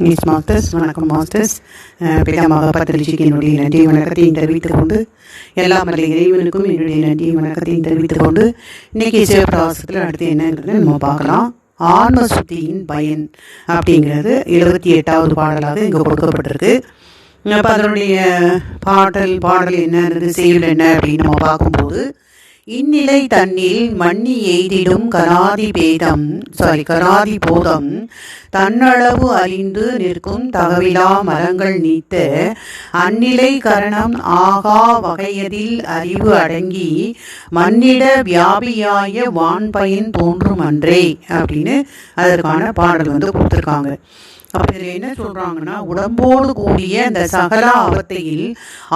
Miss masters வணக்கம் masters பிதாமாக பத்திரிச்சிக்கு என்னுடைய நன்றியை வணக்கத்தையும் தெரிவித்துக் கொண்டு எல்லா வல்ல இறைவனுக்கும் என்னுடைய நன்றியை வணக்கத்தையும் தெரிவித்துக் கொண்டு இன்னைக்கு சிவபிரவாசத்தில் அடுத்து என்னங்கிறது நம்ம பார்க்கலாம். ஆன்ம சுத்தியின் பயன் அப்படிங்கிறது எழுபத்தி எட்டாவது பாடலாக இங்கே கொடுக்கப்பட்டிருக்கு. இப்போ அதனுடைய பாடல் பாடல் என்னது செயல் என்ன அப்படின்னு நம்ம பார்க்கும்போது இந்நிலை தன்னில் மண்ணி எய்திடும் கராதி பேதம் சாரி கராதி போதம். தன்னளவு அறிந்து நிற்கும் தகவிலா மரங்கள் நீத்த அந்நிலை கரணம் ஆகா வகையதில் அறிவு அடங்கி மண்ணிட வியாபியாய வான்பயன் தோன்றும் அன்றே அப்படின்னு அதற்கான பாடல் வந்து கொடுத்துருக்காங்க. அப்ப இதில் என்ன சொல்றாங்கன்னா உடம்போடு கூடிய இந்த சகல அவத்தையில்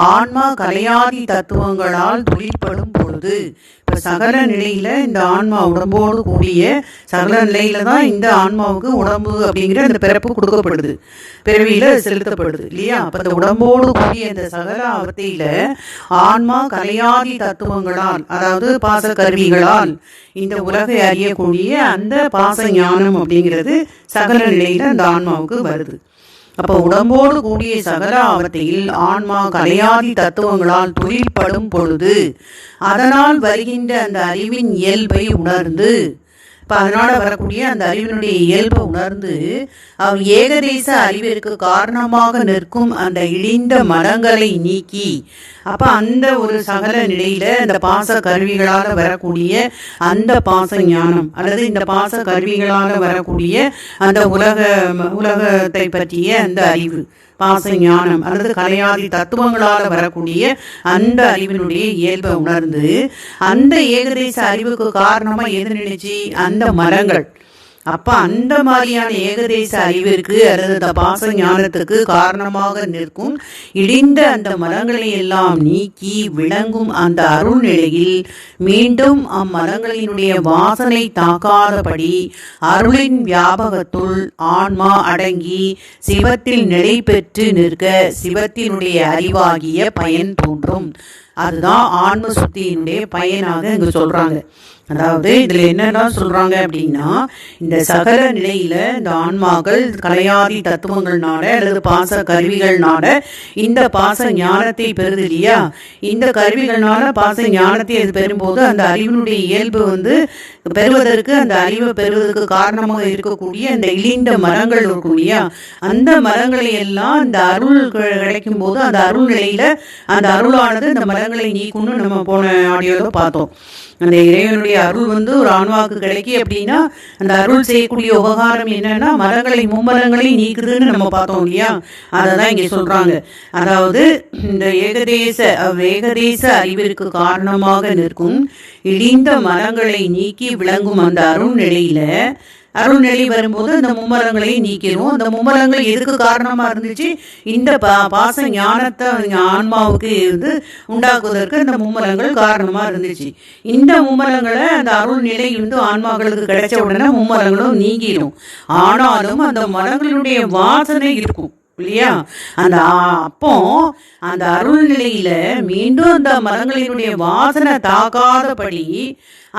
ஆன்மா கலையாதி தத்துவங்களால் துளிப்படும் பொழுது அப்போ சகல நிலையில இந்த ஆன்மா உடம்போடு கூடிய சகல நிலையில தான் இந்த ஆன்மாவுக்கு உடம்பு அப்படிங்கிற அந்த பிறப்பு கொடுக்கப்படுது. பிறவியில செலுத்தப்படுது இல்லையா? அப்போ அந்த உடம்போடு கூடிய இந்த சகல அவத்தையில் ஆன்மா கலையாதி தத்துவங்களால் அதாவது பாச கருவிகளால் இந்த உலகை அறியக்கூடிய அந்த பாச ஞானம் அப்படிங்கிறது சகல நிலையில அந்த ஆன்மாவுக்கு வருது. அப்போ உடம்போடு கூடிய சகல ஆவத்தையில் ஆன்மா கலையாதி தத்துவங்களால் துயில்படும் பொழுது அதனால் வருகின்ற அந்த அறிவின் இயல்பை உணர்ந்து இப்போ அதனால் வரக்கூடிய அந்த அறிவினுடைய இயல்பை உணர்ந்து அவன் ஏகதேச அழிவிற்கு காரணமாக நிற்கும் அந்த இழிந்த மரங்களை நீக்கி அப்போ அந்த ஒரு சகல நிலையில இந்த பாச கருவிகளால் வரக்கூடிய அந்த பாச ஞானம் அல்லது இந்த பாச கருவிகளால் வரக்கூடிய அந்த உலக உலகத்தை பற்றிய அந்த அறிவு. பாச ஞானம் அல்லது கலையாதி தத்துவங்களால் வரக்கூடிய அந்த அறிவினுடைய இயல்பை உணர்ந்து அந்த ஏகதேச அறிவுக்கு காரணமா எது நினைச்சு? அந்த மரங்கள். அப்ப அந்த மாதிரியான ஏகதேச அறிவிற்கு அல்லது பாச ஞானத்துக்கு காரணமாக நிற்கும் இடிந்த அந்த மரங்களை எல்லாம் நீக்கி விளங்கும் அந்த அருள் நிலையில் மீண்டும் அம்மரங்களினுடைய வாசனை தாக்காதபடி அருளின் வியாபகத்துள் ஆன்மா அடங்கி சிவத்தில் நிலை பெற்று நிற்க சிவத்தினுடைய அறிவாகிய பயன் தோன்றும். அதுதான் ஆன்ம சுத்தியினுடைய பயனாக இங்கு சொல்றாங்க. அதாவது இதுல என்னெல்லாம் சொல்றாங்க அப்படின்னா இந்த சகல நிலையில இந்த ஆன்மாக்கள் கலையாதி தத்துவங்கள்னால அல்லது பாச கருவிகள்னால இந்த பாச ஞானத்தை பெறுது இல்லையா? இந்த கருவிகள்னால பாச ஞானத்தை அது பெறும்போது அந்த அறிவினுடைய இயல்பு வந்து பெறுவதற்கு அந்த அறிவை பெறுவதற்கு காரணமாக இருக்கக்கூடிய அந்த இழிந்த மரங்கள் இருக்கும் இல்லையா? அந்த மரங்களை எல்லாம் அந்த அருள் கிடைக்கும் போது அந்த அருள் நிலையில அந்த அருளானது இந்த மரங்களை நீக்கும்னு நம்ம போன ஆடியோவில் பார்த்தோம். அந்த இறைவனுடைய அருள் வந்து ஒரு ஆன்மாவுக்கு கிடைக்கி அப்படின்னா அந்த அருள் செய்யக்கூடிய உபகாரம் என்னன்னா மரங்களை மும்மரங்களை நீக்குதுன்னு நம்ம பார்த்தோம் இல்லையா? அதை தான் இங்கே சொல்றாங்க. அதாவது இந்த ஏகதேச ஏகதேச அறிவிற்கு காரணமாக நிற்கும் இடிந்த மரங்களை நீக்கி விளங்கும் அந்த அருள் நிலையில அருள்நிலை வரும்போது அந்த மும்மரங்களையும் நீக்கிடும் அந்த மும்மரங்கள் எதுக்கு காரணமாக இருந்துச்சு? இந்த பா பாச ஞானத்தை ஆன்மாவுக்கு இருந்து உண்டாக்குவதற்கு அந்த மும்மரங்கள் காரணமாக இருந்துச்சு. இந்த மும்மரங்களை அந்த அருள் நிலை வந்து ஆன்மாக்களுக்கு கிடைச்ச உடனே மும்மரங்களும் நீங்கிடும் ஆனாலும் அந்த மரங்களுடைய வாசனை இருக்கும் இல்லையா? அந்த அப்போ அந்த அருள்நிலையில மீண்டும் அந்த மரங்களினுடைய வாசனை தாக்காதபடி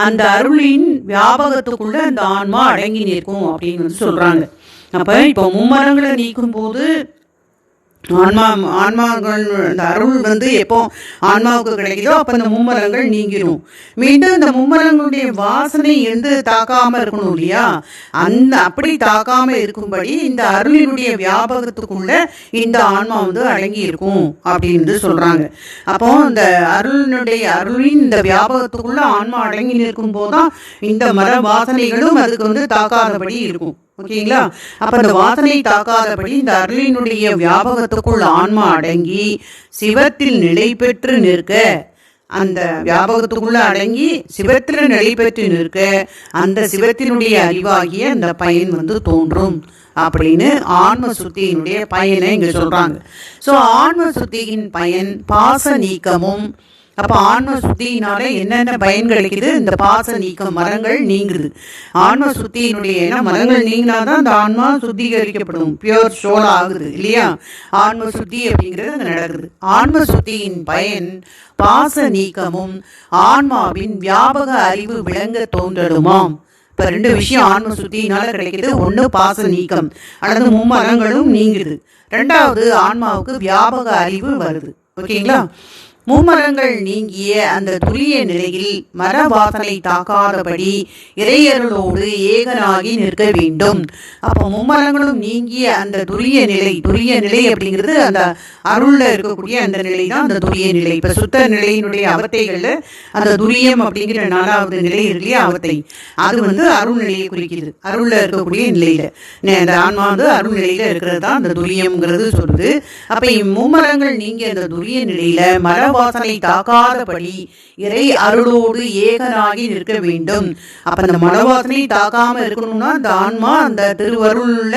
அந்த அருளின் வியாபகத்துக்குள்ள அந்த ஆன்மா அடங்கி நிற்கும் அப்படின்னு வந்து சொல்றாங்க. அப்ப இப்போ மும்மரங்களை நீக்கும் போது ஆன்மா ஆன்மாக்கள் அந்த அருள் வந்து எப்போ ஆன்மாவுக்கு கிடைக்குதோ அப்போ அந்த மும்மரங்கள் நீங்கிடும் மீண்டும் இந்த மும்மரங்களுடைய வாசனை எழுந்து தாக்காம இருக்கணும் இல்லையா? அந்த அப்படி தாக்காம இருக்கும்படி இந்த அருளினுடைய வியாபகத்துக்குள்ள இந்த ஆன்மா வந்து அடங்கி இருக்கும் அப்படின்னு சொல்றாங்க. அப்போ இந்த அருளினுடைய அருளின் இந்த வியாபகத்துக்குள்ள ஆன்மா அடங்கி நிற்கும் போதுதான் இந்த மர வாசனைகளும் அதுக்கு வந்து தாக்காதபடி இருக்கும். ஓகேங்களா? அப்ப அந்த வாசனை தாக்காதபடி இந்த அருளினுடைய வியாபகத்துக்குள் ஆன்மா அடங்கி சிவத்தில் நிலை பெற்று நிற்க அந்த வியாபகத்துக்குள்ள அடங்கி சிவத்தில் நிலை பெற்று நிற்க அந்த சிவத்தினுடைய அறிவாகிய அந்த பயன் வந்து தோன்றும் அப்படின்னு ஆன்ம சுத்தியினுடைய பயனை இங்க சொல்றாங்க. சோ ஆன்ம சுத்தியின் பயன் பாச நீக்கமும் அப்ப ஆன்ம சுத்தியினால என்னென்ன பயன் கிடைக்குது? இந்த பாச நீக்கம் மரங்கள் நீங்குது. ஆன்ம சுத்தியினுடைய ஏன்னா மரங்கள் நீங்கினாதான் அந்த ஆன்மா சுத்திகரிக்கப்படும். பியோர் சோல் ஆகுது இல்லையா? ஆன்ம சுத்தி அப்படிங்கிறது அங்க நடக்குது. ஆன்ம சுத்தியின் பயன் பாச நீக்கமும் ஆன்மாவின் வியாபக அறிவு விளங்க தோன்றடுமாம் இப்போ ரெண்டு விஷயம் ஆன்ம சுத்தியினால கிடைக்கிறது ஒன்று பாச நீக்கம். அல்லது மும்மரங்களும் நீங்குது. ரெண்டாவது ஆன்மாவுக்கு வியாபக அறிவு வருது. ஓகேங்களா? மும்மரங்கள் நீங்கிய அந்த துரிய நிலையில் மர வாசனை தாக்காதபடி இறையர்களோடு ஏகனாகி நிற்க வேண்டும். அப்போ மும்மரங்களும் நீங்கிய அந்த துரிய நிலை துரிய நிலை அப்படிங்கிறது அந்த அருள்ல இருக்கக்கூடிய அந்த நிலை தான் அந்த துரிய நிலை. இப்போ சுத்த நிலையினுடைய அவத்தைகளில் அந்த துரியம் அப்படிங்கிற நாலாவது நிலை இருக்கு இல்லையா அவத்தை. அது வந்து அருள் நிலையை குறிக்கிறது அருளில் இருக்கக்கூடிய நிலையில். நே- அந்த ஆன்மா வந்து அருள் நிலையில் இருக்கிறது தான் அந்த துரியம்ங்கிறது சொல்லுது. அப்போ மும்மரங்கள் நீங்கிய அந்த துரிய நிலையில மரவாசனை தாக்காதபடி இறை அருளோடு ஏகனாகி நிற்க வேண்டும். அப்ப அந்த மனவாசனை தாக்காம இருக்கணும்னா அந்த ஆன்மா அந்த திருவருள்ல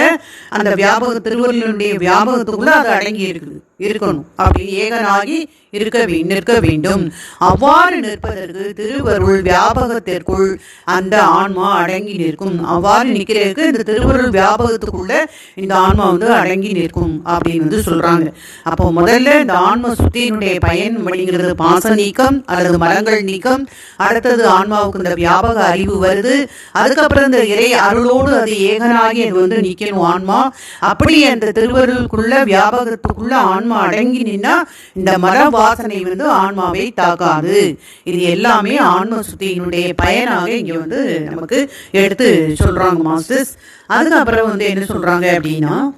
அந்த வியாபக திருவருளுடைய வியாபகத்துக்குள்ள அது அடங்கி இருக்குது. இருக்கணும். அப்படி ஏகனாகி இருக்க நிற்க வேண்டும். அவ்வாறு நிற்பதற்கு திருவருள் வியாபகத்திற்குள் அந்த ஆன்மா அடங்கி நிற்கும். அவ்வாறு நிற்கிறதுக்கு இந்த திருவருள் வியாபகத்துக்குள்ள இந்த ஆன்மா வந்து அடங்கி நிற்கும் அப்படின்னு வந்து சொல்றாங்க. அப்போ முதல்ல இந்த ஆன்ம சுத்தியினுடைய பயன் அப்படிங்கிறது பாச நீக்கம் அல்லது மரங்கள் நீக்கம். அடுத்தது ஆன்மாவுக்கு இந்த வியாபக அறிவு வருது. அதுக்கப்புறம் இந்த இறை அருளோடு அது ஏகனாகி அது வந்து நிற்கணும் ஆன்மா. அப்படி அந்த திருவருளுக்குள்ள வியாபகத்துக்குள்ள ஆன்மா அடங்கி நின்னா இந்த மர வாசனை வந்து ஆன்மாவை தாக்காது. இது எல்லாமே ஆன்ம சுத்தியினுடைய பயனாக இங்க வந்து நமக்கு எடுத்து சொல்றாங்க மாஸ்டர்ஸ். அதுக்கப்புறம் வந்து என்ன சொல்றாங்க அப்படின்னா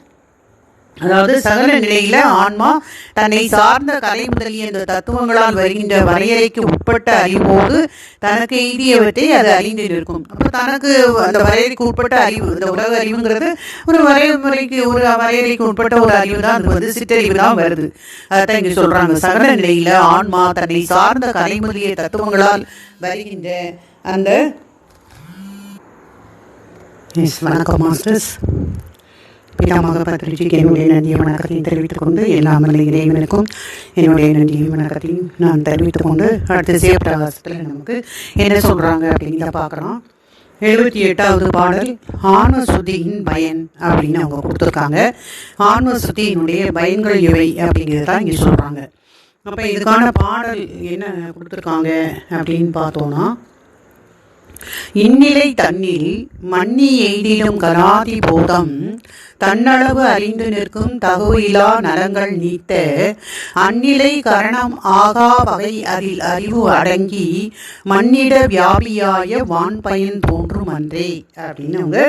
அதாவது சகல நிலையில ஆன்மா தன்னை சார்ந்த கலை முதலிய இந்த தத்துவங்களால் வருகின்ற வரையறைக்கு உட்பட்ட அறிவோடு தனக்கு எய்தியவற்றை அது அறிந்து இருக்கும். அப்போ தனக்கு அந்த வரையறைக்கு உட்பட்ட அறிவு இந்த உலக அறிவுங்கிறது ஒரு வரைமுறைக்கு ஒரு வரையறைக்கு உட்பட்ட ஒரு அறிவு தான் அது வந்து சிற்றறிவு தான் வருது. அதான் இங்க சொல்றாங்க. சகல நிலையில ஆன்மா தன்னை சார்ந்த கலை முதலிய தத்துவங்களால் வருகின்ற அந்த வணக்கம் மாஸ்டர்ஸ் பிதாமக பத்திரிகைக்கு என்னுடைய நன்றிய வணக்கத்தையும் தெரிவித்துக் கொண்டு எல்லா மல்ல இறைவனுக்கும் என்னுடைய நன்றிய வணக்கத்தையும் நான் தெரிவித்துக் கொண்டு அடுத்த சிவபிரகாசத்தில் நமக்கு என்ன சொல்கிறாங்க அப்படிங்கிறத பார்க்கலாம். எழுபத்தி எட்டாவது பாடல் ஆன்ம சுத்தியின் பயன் அப்படின்னு அவங்க கொடுத்துருக்காங்க. ஆன்ம சுத்தியினுடைய பயன்கள் இவை அப்படிங்கிறது தான் இங்கே சொல்கிறாங்க அப்போ இதுக்கான பாடல் என்ன கொடுத்துருக்காங்க அப்படின்னு பார்த்தோன்னா இந்நிலை தன்னில் மண்ணி எய்திடும் கராதி போதம் தன்னளவு அறிந்து நிற்கும் தகுவிலா நலங்கள் நீத்த அந்நிலை கரணம் ஆகா வகை அதில் அறிவு அடங்கி மண்ணிட வியாபியாய வான் பயன் தோன்றும் அன்றே அப்படின்னு அவங்க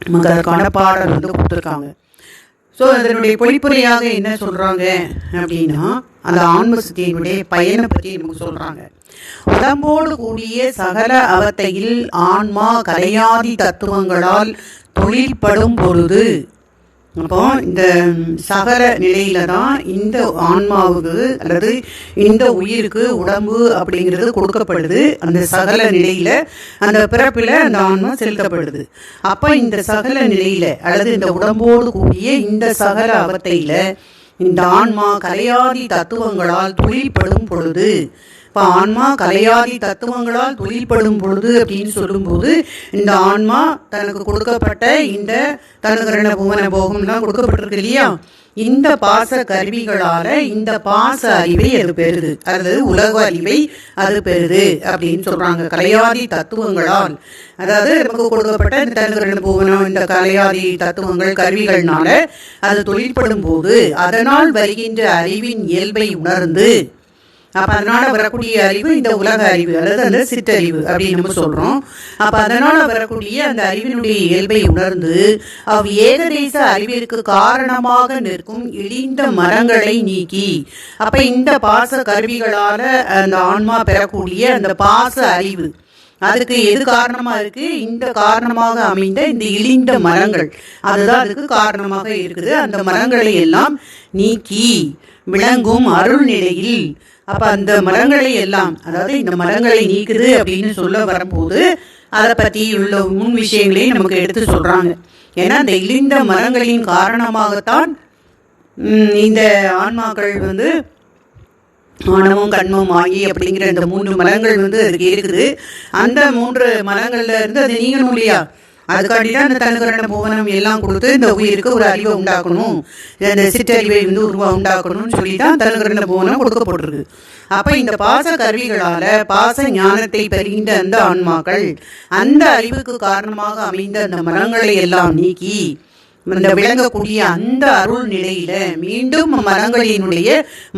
நமக்கு அதற்கான பாடல் வந்து கொடுத்துருக்காங்க. ஸோ அதனுடைய பொழிப்புரையாக என்ன சொல்கிறாங்க அப்படின்னா அந்த ஆன்மசக்தியினுடைய பயனை பற்றி நமக்கு சொல்கிறாங்க உடம்போடு கூடிய சகல அவத்தையில் ஆன்மா கலையாதி தத்துவங்களால் தொழில்படும் பொழுது. அப்போ இந்த சகர நிலையில தான் இந்த ஆன்மாவுக்கு அல்லது இந்த உயிருக்கு உடம்பு அப்படிங்கிறது கொடுக்கப்படுது. அந்த சகல நிலையில அந்த பிறப்பில் அந்த ஆன்மா செலுத்தப்படுது. அப்போ இந்த சகல நிலையில அல்லது இந்த உடம்போடு கூடிய இந்த சகல அவத்தையில இந்த ஆன்மா கலையாதி தத்துவங்களால் தொழில்படும் பொழுது இப்போ ஆன்மா கலையாதி தத்துவங்களால் தொழில்படும் பொழுது அப்படின்னு சொல்லும்போது இந்த ஆன்மா தனக்கு கொடுக்கப்பட்ட இந்த தனுகரண புவன போகம்லாம் கொடுக்கப்பட்டிருக்கு இல்லையா? இந்த பாச கருவிகளால இந்த பாச அறிவை அது பெறுது. அல்லது உலக அறிவை அது பெறுது அப்படின்னு சொல்றாங்க கலையாதி தத்துவங்களால். அதாவது நமக்கு கொடுக்கப்பட்ட இந்த தனுகரண போகணும் இந்த கலையாதி தத்துவங்கள் கருவிகள்னால அது தொழிற்படும் போது அதனால் வருகின்ற அறிவின் இயல்பை உணர்ந்து அப்போ அதனால் வரக்கூடிய அறிவு இந்த உலக அறிவு அல்லது அந்த சிற்றறிவு அப்படின்னு நம்ம சொல்கிறோம் அப்போ அதனால் வரக்கூடிய அந்த அறிவினுடைய இயல்பை உணர்ந்து அவ் ஏகதேச அறிவிற்கு காரணமாக நிற்கும் இடிந்த மரங்களை நீக்கி அப்போ இந்த பாச கருவிகளால் அந்த ஆன்மா பெறக்கூடிய அந்த பாச அறிவு அதுக்கு எது காரணமா இருக்கு? இந்த காரணமாக அமைந்த இந்த இழிந்த மரங்கள். அதுதான் அதுக்கு காரணமாக இருக்குது. அந்த மரங்களை எல்லாம் நீக்கி விளங்கும் அருள் நிலையில் அப்ப அந்த மரங்களை எல்லாம் அதாவது இந்த மரங்களை நீக்குது அப்படின்னு சொல்ல வரும்போது அதை பத்தி உள்ள முன் விஷயங்களையும் நமக்கு எடுத்து சொல்றாங்க. ஏன்னா அந்த இழிந்த மரங்களின் காரணமாகத்தான் இந்த ஆன்மாக்கள் வந்து ஆணவம் கண்மம் ஆகி அப்படிங்கிற இந்த மூன்று மலங்கள் வந்து அதுக்கு இருக்குது. அந்த மூன்று மரங்கள்ல இருந்து அது நீங்கணும் இல்லையா? அதுக்காண்டி தான் இந்த தனுகரண புவனம் எல்லாம் கொடுத்து இந்த உயிருக்கு ஒரு அறிவை உண்டாக்கணும். இந்த சிற்றறிவை வந்து உருவா உண்டாக்கணும்னு சொல்லி தான் தனுகரண புவனம் கொடுக்கப்பட்டிருக்கு. அப்போ இந்த பாச கருவிகளால் பாச ஞானத்தை பெறுகின்ற அந்த ஆன்மாக்கள் அந்த அறிவுக்கு காரணமாக அமைந்த அந்த மரங்களை எல்லாம் நீக்கி இந்த விளங்கக்கூடிய அந்த அருள் நிலையில மீண்டும் மரங்களினுடைய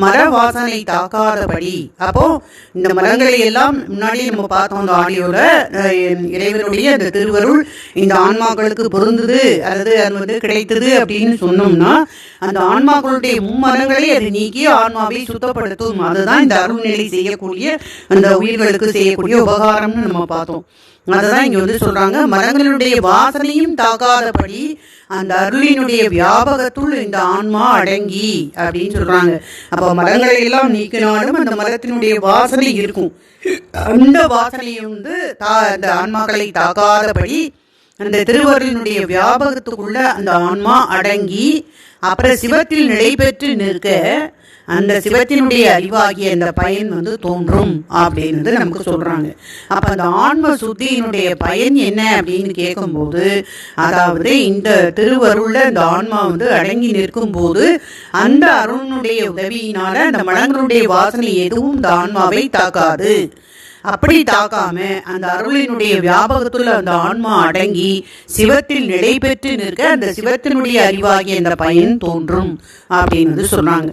மர வாசனை தாக்காதபடி. அப்போ இந்த மரங்களை எல்லாம் முன்னாடி நம்ம பார்த்தோம் அந்த ஆடியோல இறைவனுடைய அந்த திருவருள் இந்த ஆன்மாக்களுக்கு பொருந்தது அல்லது அது வந்து கிடைத்தது அப்படின்னு சொன்னோம்னா அந்த ஆன்மாக்களுடைய மும்மரங்களை அது நீக்கி ஆன்மாவை சுத்தப்படுத்தும். அதுதான் இந்த அருள்நிலை செய்யக்கூடிய அந்த உயிர்களுக்கு செய்யக்கூடிய உபகாரம்னு நம்ம பார்த்தோம். அதுதான் இங்க வந்து சொல்றாங்க. மரங்களுடைய வாசனையும் தாக்காதபடி அந்த அருளினுடைய வியாபகத்துள் இந்த ஆன்மா அடங்கி அப்படின்னு சொல்றாங்க. அப்ப மரங்களை எல்லாம் நீக்கினாலும் அந்த மரத்தினுடைய வாசனை இருக்கும். அந்த வாசனையை வந்து தா அந்த ஆன்மாக்களை தாக்காதபடி அந்த திருவருளினுடைய வியாபகத்துக்குள்ள அந்த ஆன்மா அடங்கி அப்புறம் சிவத்தில் நிலை பெற்று நிற்க அந்த சிவத்தினுடைய அறிவாகிய அந்த பயன் வந்து தோன்றும் அப்படின்னு நமக்கு சொல்றாங்க. அப்ப அந்த ஆன்ம சுத்தியினுடைய பயன் என்ன அப்படின்னு கேட்கும்போது அதாவது இந்த திருவருள்ல இந்த ஆன்மா வந்து அடங்கி நிற்கும் போது அந்த அருணுடைய உதவியினால அந்த மலங்களுடைய வாசனை எதுவும் இந்த ஆன்மாவை தாக்காது. அப்படி தாக்காம அந்த அருளினுடைய வியாபகத்துல அந்த ஆன்மா அடங்கி சிவத்தில் நிலை பெற்று நிற்க அந்த சிவத்தினுடைய அறிவாகிய அந்த பயன் தோன்றும் அப்படின்னு வந்து சொன்னாங்க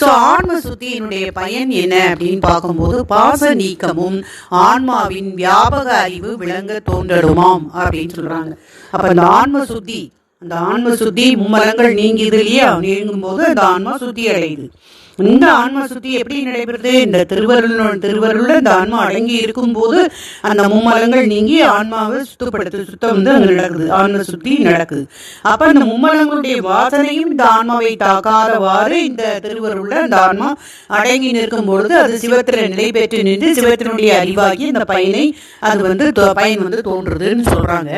சோ ஆன்ம சுத்தியினுடைய பயன் என்ன அப்படின்னு பார்க்கும்போது பாச நீக்கமும் ஆன்மாவின் வியாபக அறிவு விளங்க தோன்றடுமாம் அப்படின்னு சொல்றாங்க. அப்ப இந்த ஆன்ம சுத்தி அந்த ஆன்ம சுத்தி மும்மலங்கள் நீங்கியது இல்லையா? நீங்கும் போது அந்த ஆன்மா சுத்தி அடையுது இந்த ஆன்ம சுத்தி எப்படி நடைபெறுது? இந்த திருவருள் திருவருள் இந்த ஆன்மா அடங்கி இருக்கும் போது அந்த மும்மலங்கள் நீங்கி ஆன்மாவை சுத்தப்படுத்து சுத்தம் வந்து அங்கே நடக்குது. ஆன்ம சுத்தி நடக்குது. அப்ப அந்த மும்மலங்களுடைய வாசனையும் இந்த ஆன்மாவை தாக்காதவாறு இந்த திருவருள்ல இந்த ஆன்மா அடங்கி நிற்கும் பொழுது அது சிவத்தில் நிலை பெற்று நின்று சிவத்தினுடைய அறிவாகி இந்த பயனை அது வந்து பயன் வந்து தோன்றுதுன்னு சொல்றாங்க.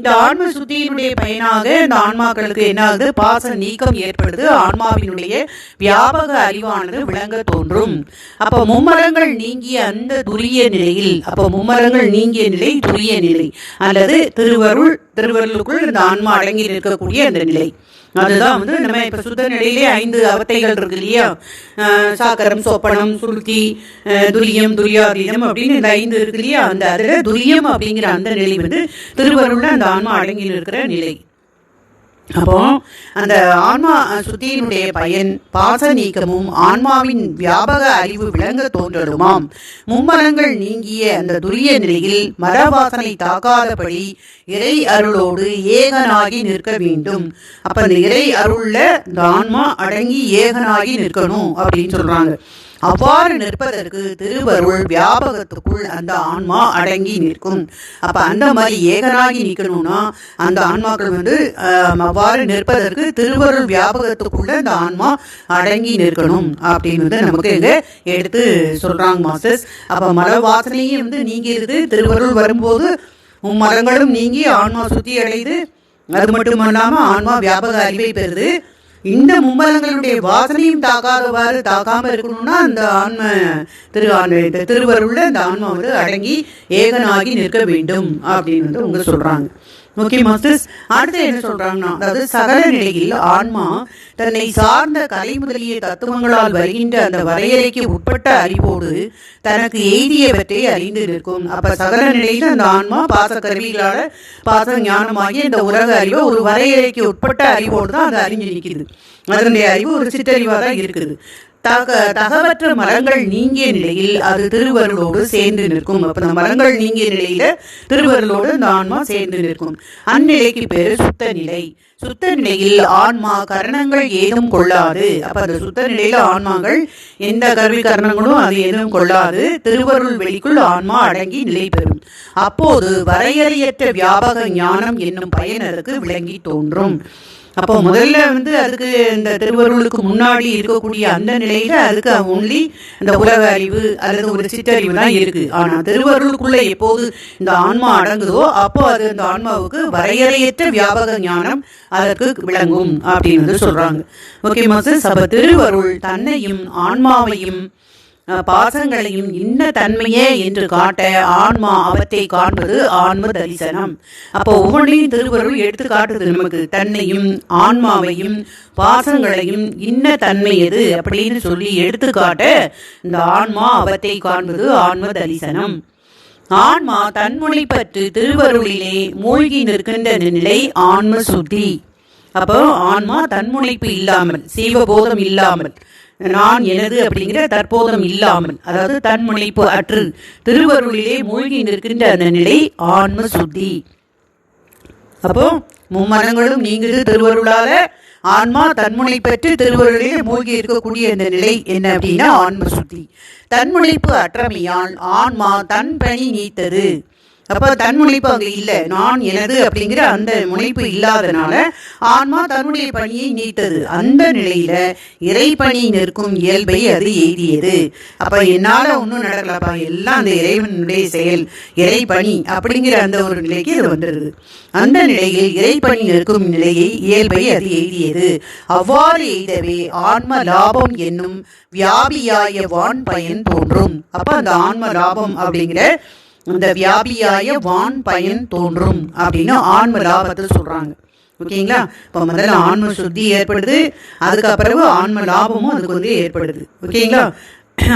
இந்த ஆன்ம சுத்தியினுடைய பயனாக இந்த ஆன்மாக்களுக்கு என்ன ஆகுது பாச நீக்கம் ஏற்படுது. ஆன்மாவினுடைய வியாபக அறிவானது விளங்க தோன்றும். அப்ப மும்மரங்கள் நீங்கிய அந்த துரிய நிலையில் அப்ப மும்மரங்கள் நீங்கிய நிலை துரிய நிலை. அல்லது திருவருள் திருவருளுக்குள் இந்த ஆன்மா அடங்கி நிற்கக்கூடிய அந்த நிலை. அதுதான் வந்து நம்ம இப்போ சுத்த நிலையிலே ஐந்து அவத்தைகள் இருக்கு இல்லையா? சாக்கரம் சோப்பனம் சுருக்கி அஹ் துரியம் துரியாதீனம் அப்படின்னு இந்த ஐந்து இருக்கு இல்லையா? அந்த அதில் துரியம் அப்படிங்கிற அந்த நிலை வந்து திருவருள் அந்த ஆன்மா அடங்கி இருக்கிற நிலை. அப்போ அந்த ஆன்மா சுத்தியினுடைய பயன் பாச நீக்கமும் ஆன்மாவின் வியாபக அறிவு விளங்க தோன்றலுமாம். மும்மரங்கள் நீங்கிய அந்த துரிய நிலையில் மரவாசனை தாக்காதபடி இறை அருளோடு ஏகனாகி நிற்க வேண்டும். அப்ப அந்த இறை அருள்ல இந்த ஆன்மா அடங்கி ஏகனாகி நிற்கணும் அப்படின்னு சொல்றாங்க. அவ்வாறு நிற்பதற்கு திருவருள் வியாபகத்துக்குள் அந்த ஆன்மா அடங்கி நிற்கும். அப்ப அந்த மாதிரி ஏகனாகி நிற்கணும்னா அந்த ஆன்மாக்கள் வந்து அவ்வாறு நிற்பதற்கு திருவருள் வியாபகத்துக்குள்ள அந்த ஆன்மா அடங்கி நிற்கணும் அப்படின்னு வந்து நமக்கு இங்க எடுத்து சொல்றாங்க மாஸ்டர்ஸ். அப்ப மர வாசனையும் வந்து நீங்கிறது திருவருள் வரும்போது மரங்களும் நீங்கி ஆன்மா சுத்தி அடையுது. அது மட்டும் இல்லாம ஆன்மா வியாபக அறிவை பெறுது. இந்த மும்மலங்களுடைய வாசனையும் தாக்காதவாறு தாக்காம இருக்கணும்னா அந்த ஆன்ம திரு ஆன்ம இந்த திருவருள்ல ஆன்மா வந்து அடங்கி ஏகனாகி நிற்க வேண்டும் அப்படின்னு வந்து அவங்க சொல்றாங்க. ஓகே மாஸ்டர்ஸ் அடுத்து என்ன சொல்றாங்கன்னா அதாவது சகல நிலையில் ஆன்மா தன்னை சார்ந்த கலை முதலிய தத்துவங்களால் வருகின்ற அந்த வரையறைக்கு உட்பட்ட அறிவோடு தனக்கு எய்தியவற்றை அறிந்து நிற்கும். அப்ப சகல நிலையில் அந்த ஆன்மா பாச கருவிகளால பாச ஞானமாகிய இந்த உலக அறிவு ஒரு வரையறைக்கு உட்பட்ட அறிவோடு தான் அது அறிஞ்சு நிற்கிறது அதனுடைய அறிவு ஒரு சிற்றறிவாக தான் இருக்குது. தகவற்ற மரங்கள் நீங்கிய நிலையில் அது திருவருளோடு சேர்ந்து நிற்கும். அப்ப அந்த மரங்கள் நீங்கிய நிலையில திருவருளோடு இந்த ஆன்மா சேர்ந்து நிற்கும். அந்நிலைக்கு பேரு சுத்த நிலை. சுத்த நிலையில் ஆன்மா கரணங்கள் ஏதும் கொள்ளாது. அப்ப அந்த சுத்த நிலையில ஆன்மாங்கள் எந்த கருவி கரணங்களும் அது எதுவும் கொள்ளாது. திருவருள் வெளிக்குள் ஆன்மா அடங்கி நிலை பெறும். அப்போது வரையறையற்ற வியாபக ஞானம் என்னும் பயனருக்கு விளங்கி தோன்றும். அப்போ முதல்ல வந்து அதுக்கு இந்த திருவருளுக்கு முன்னாடி இருக்கக்கூடிய அந்த நிலையில அதுக்கு ஒன்லி இந்த உலக அறிவு அல்லது ஒரு சிற்றறிவு தான் இருக்கு. ஆனா திருவருளுக்குள்ள எப்போது இந்த ஆன்மா அடங்குதோ அப்போ அது அந்த ஆன்மாவுக்கு வரையறையற்ற வியாபக ஞானம் அதற்கு விளங்கும் அப்படின்னு சொல்றாங்க. ஓகே மாஸ்டர் அப்ப திருவருள் தன்னையும் ஆன்மாவையும் பாசங்களையும் இன்ன தன்மையே என்று காட்ட ஆன்மா அவத்தை காண்பது ஆன்ம தரிசனம் அப்போ ஒவ்வொன்றையும் திருவருள் எடுத்து காட்டுது நமக்கு தன்னையும் ஆன்மாவையும் பாசங்களையும் இன்ன தன்மை எது அப்படின்னு சொல்லி எடுத்து காட்ட இந்த ஆன்மா அவத்தை காண்பது ஆன்ம தரிசனம் ஆன்மா தன்மொழி பற்று திருவருளிலே மூழ்கி நிற்கின்ற நிலை ஆன்ம சுத்தி அப்போ ஆன்மா தன்முனைப்பு இல்லாமல் சீவபோதம் இல்லாமல் நான் எனது அப்படிங்கிற தற்போதம் இல்லாமல் அதாவது தன்முனைப்பு அற்று திருவருளிலே மூழ்கி நிற்கின்ற அந்த நிலை ஆன்ம சுத்தி அப்போ மும்மனங்களும் நீங்குது திருவருளால ஆன்மா தன்முனை பெற்று திருவருளிலே மூழ்கி இருக்கக்கூடிய இந்த நிலை என்ன அப்படின்னா ஆன்ம சுத்தி தன்முனைப்பு அற்றமையால் ஆன்மா தன் பணி நீத்தது. அப்ப தன்முனைப்பு அங்கே இல்லை. நான் எனது அப்படிங்கிற அந்த முனைப்பு இல்லாதனால ஆன்மா தன்னுடைய பணியை நீட்டது. அந்த நிலையில இறைப்பணி நிற்கும் இயல்பை அது எய்தியது. அப்ப என்னால ஒன்றும் நடக்கலப்பா. எல்லாம் அந்த இறைவனுடைய செயல். இறைப்பணி அப்படிங்கிற அந்த ஒரு நிலைக்கு இது வந்துடுது. அந்த நிலையில் இறைப்பணி நிற்கும் நிலையை இயல்பை அது எய்தியது. அவ்வாறு எய்தவே ஆன்ம லாபம் என்னும் வியாபியாய வான் பயன் தோன்றும். அப்ப அந்த ஆன்ம லாபம் அப்படிங்கிற அந்த வியாபியாய வான் பயன் தோன்றும் அப்படின்னு ஆன்ம லாபத்தை சொல்றாங்க. ஓகேங்களா? இப்போ முதல்ல ஆன்ம சுத்தி ஏற்படுது அதுக்கப்புறம் ஆன்ம லாபமும் அதுக்கு வந்து ஏற்படுது. ஓகேங்களா?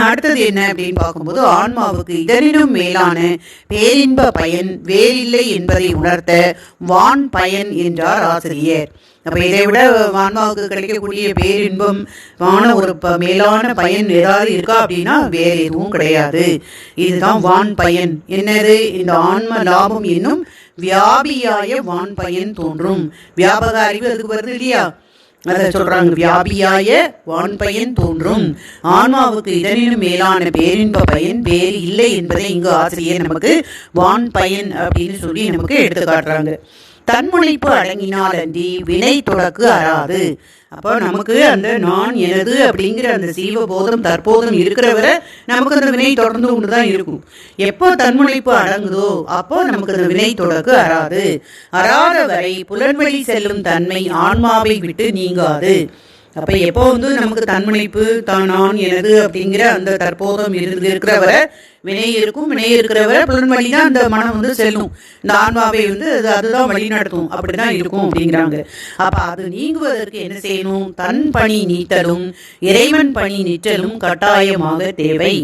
அடுத்தது என்ன அப்படின்னு பார்க்கும்போது ஆன்மாவுக்கு இதனிலும் மேலான பேரின்ப பயன் வேறில்லை என்பதை உணர்த்த வான் பயன் என்றார் ஆசிரியர். அப்போ இதை விட ஆன்மாவுக்கு கிடைக்கக்கூடிய பேரின்பம் வான ஒரு ப- மேலான பயன் ஏதாவது இருக்கா அப்படின்னா வேற எதுவும் கிடையாது. இதுதான் வான் பயன். என்னது? இந்த ஆன்ம லாபம் என்னும் வியாபியாய வான் பயன் தோன்றும். வியாபக அறிவு அதுக்கு வருது இல்லையா? அதை சொல்றாங்க வியாபியாய வான் பயன் தோன்றும். ஆன்மாவுக்கு இதனிலும் மேலான பேரின்ப பயன் வேறு இல்லை என்பதை இங்கு ஆசிரியர் நமக்கு வான் பயன் அப்படின்னு சொல்லி நமக்கு எடுத்து காட்டுறாங்க. தன்முனைப்பு அடங்கினால் அன்றி வினை தொடக்கு அறாது. அப்போ நமக்கு அந்த நான் எனது அப்படிங்கிற அந்த சீவபோதம் தற்போதும் இருக்கிறவரை நமக்கு அந்த வினை தொடர்ந்து கொண்டு தான் இருக்கும். எப்போ தன்முனைப்பு அடங்குதோ அப்போ நமக்கு அந்த வினை தொடக்கு அறாது. அறாத வரை புலன்வழி செல்லும் தன்மை ஆன்மாவை விட்டு நீங்காது. அப்போ எப்போ வந்து நமக்கு தன்முனைப்பு தான் நான் எனது அப்படிங்கிற அந்த தற்போதம் இருந்து இருக்கிறவரை வினை இருக்கும் வினை இருக்கிறவரை புலன் வழி தான் அந்த மனம் வந்து செல்லும். இந்த ஆன்மாவை வந்து அது அதுதான் வழி நடத்தும். அப்படிதான் இருக்கும் அப்படிங்கிறாங்க. அப்போ அது நீங்குவதற்கு என்ன செய்யணும்? தன் பணி நீட்டலும் இறைவன் பணி நீட்டலும் கட்டாயமாக தேவை.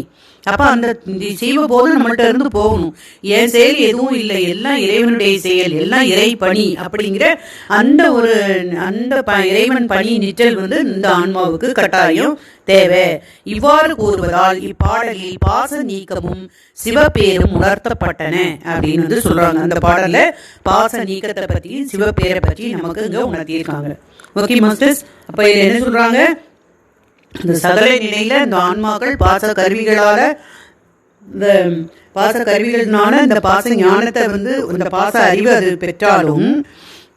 அப்போ அந்த செய்வபோது நம்மள்கிட்ட இருந்து போகணும். என் செயல் எதுவும் இல்லை. எல்லாம் இறைவனுடைய செயல். எல்லாம் இறை பணி அப்படிங்கிற அந்த ஒரு அந்த ப- இறைவன் பணி நிற்றல் வந்து இந்த ஆன்மாவுக்கு கட்டாயம் தேவை. இவ்வாறு கூறுவதால் இப்பாடலில் பாச நீக்கமும் சிவபேரும் உணர்த்தப்பட்டன அப்படின்னு வந்து சொல்றாங்க. அந்த பாடல்ல பாச நீக்கத்தை பத்தி சிவபேரை பற்றி நமக்கு இங்க உணர்த்தியிருக்காங்க. ஓகே மாஸ்டர்ஸ் அப்ப என்ன சொல்றாங்க? இந்த சகல நிலையில இந்த ஆன்மாக்கள் பாச கருவிகளால இந்த பாச கருவிகள்னால இந்த பாச ஞானத்தை வந்து இந்த பாச அறிவு அது பெற்றாலும்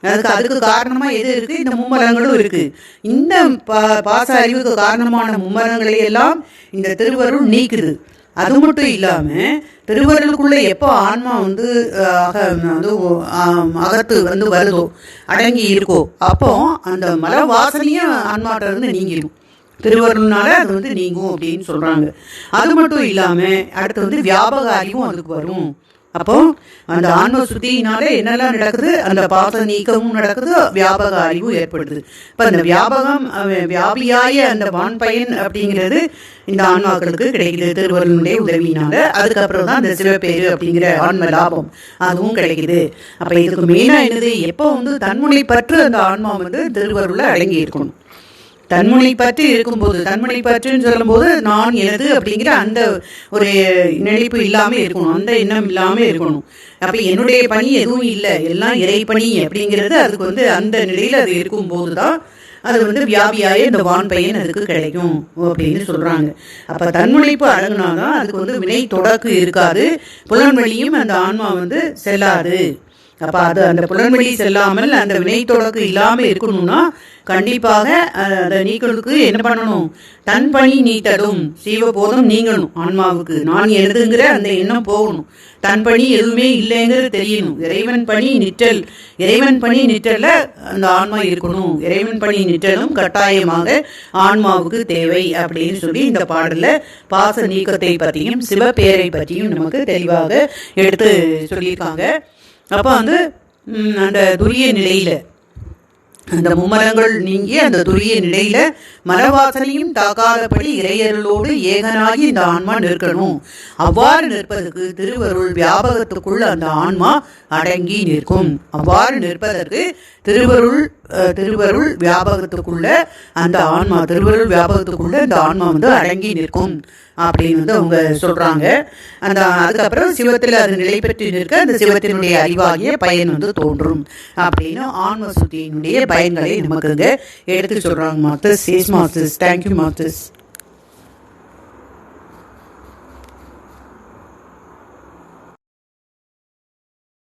அதுக்கு அதுக்கு காரணமா எது இருக்கு? இந்த மும்மரங்களும் இருக்கு. இந்த பா- பாச அறிவுக்கு காரணமான மும்மரங்களை எல்லாம் இந்த திருவருள் நீக்குது. அது மட்டும் இல்லாம திருவருளுக்குள்ள எப்போ ஆன்மா வந்து அக வந்து அகத்து வந்து வருதோ அடங்கி இருக்கோ அப்போ அந்த மல வாசனையும் ஆன்மாட்டிருந்து நீங்கிடும் திருவருள்னால அது வந்து நீங்கும் அப்படின்னு சொல்றாங்க. அது மட்டும் இல்லாம அடுத்து வந்து வியாபக அறிவும் அதுக்கு வரும். அப்போ அந்த ஆன்ம சுத்தினால என்னெல்லாம் நடக்குது? அந்த பாச நீக்கமும் நடக்குது வியாபக அறிவும் ஏற்படுது. இப்ப அந்த வியாபகம் வியாபியாய அந்த வான்பயன் அப்படிங்கிறது இந்த ஆன்மாக்களுக்கு கிடைக்குது. திருவருளுடைய உதவியினால. அதுக்கப்புறம் தான் அந்த சிவப்பேரு அப்படிங்கிற ஆன்ம லாபம் அதுவும் கிடைக்குது. அப்ப இதுக்கு மெயினா என்னது? எப்போ வந்து தன்முனை பற்று அந்த ஆன்மா வந்து திருவருளை அடங்கி இருக்கணும் தன்முனை பற்று இருக்கும்போது தன்முனை பற்றுன்னு சொல்லும்போது நான் எனது அப்படிங்கிற அந்த ஒரு நினைப்பு இல்லாமல் இருக்கணும் அந்த எண்ணம் இல்லாமல் இருக்கணும். அப்ப என்னுடைய பணி எதுவும் இல்லை எல்லாம் இறைப்பணி அப்படிங்கிறது அதுக்கு வந்து அந்த நிலையில் அது இருக்கும்போது தான் அது வந்து வியாபியாய இந்த வான் பையன் அதுக்கு கிடைக்கும் அப்படின்னு சொல்கிறாங்க அப்போ தன்முனைப்பு அடங்கினாதான் அதுக்கு வந்து வினை தொடக்கு இருக்காது புலன் வழியும் அந்த ஆன்மா வந்து செல்லாது. அப்போ அது அந்த புலன்வெளி செல்லாமல் அந்த வினை தொடக்கு இல்லாமல் இருக்கணும்னா கண்டிப்பாக அந்த நீக்கலுக்கு நீக்களுக்கு என்ன பண்ணணும்? தன் பணி நீட்டலும் சீவபோதம் நீங்கணும் ஆன்மாவுக்கு. நான் எழுதுங்கிற அந்த எண்ணம் போகணும். தன் பணி எதுவுமே இல்லைங்கிறது தெரியணும். இறைவன் பணி நிற்றல் இறைவன் பணி நிற்றல அந்த ஆன்மா இருக்கணும். இறைவன் பணி நிற்றலும் கட்டாயமாக ஆன்மாவுக்கு தேவை அப்படின்னு சொல்லி இந்த பாடல்ல பாச நீக்கத்தை பற்றியும் சிவபேரை பற்றியும் நமக்கு தெளிவாக எடுத்து சொல்லியிருக்காங்க. அப்போ வந்து அந்த துரிய நிலையில். அந்த மும்மலங்கள் நீங்கி அந்த துரிய நிலையில மரவாசனையும் தாக்காதபடி இறையர்களோடு ஏகனாகி இந்த ஆன்மா நிற்கணும். அவ்வாறு நிற்பதற்கு திருவருள் வியாபகத்துக்குள் அந்த ஆன்மா அடங்கி நிற்கும். அவ்வாறு நிற்பதற்கு திருவருள் திருவருள் வியாபகத்துக்குள்ள அந்த ஆன்மா திருவருள் வியாபகத்துக்குள்ள இந்த ஆன்மா வந்து அடங்கி நிற்கும் அப்படின்னு வந்து அவங்க சொல்றாங்க. அந்த அதுக்கப்புறம் சிவத்தில் அது நிலை பெற்று நிற்க அந்த சிவத்தினுடைய அறிவாகிய பயன் வந்து தோன்றும் அப்படின்னு ஆன்ம சுத்தியினுடைய பயன்களை நமக்கு எடுத்து சொல்றாங்க மாத்தஸ் சேஸ் மாத்தஸ் தேங்க்யூ மாத்தஸ்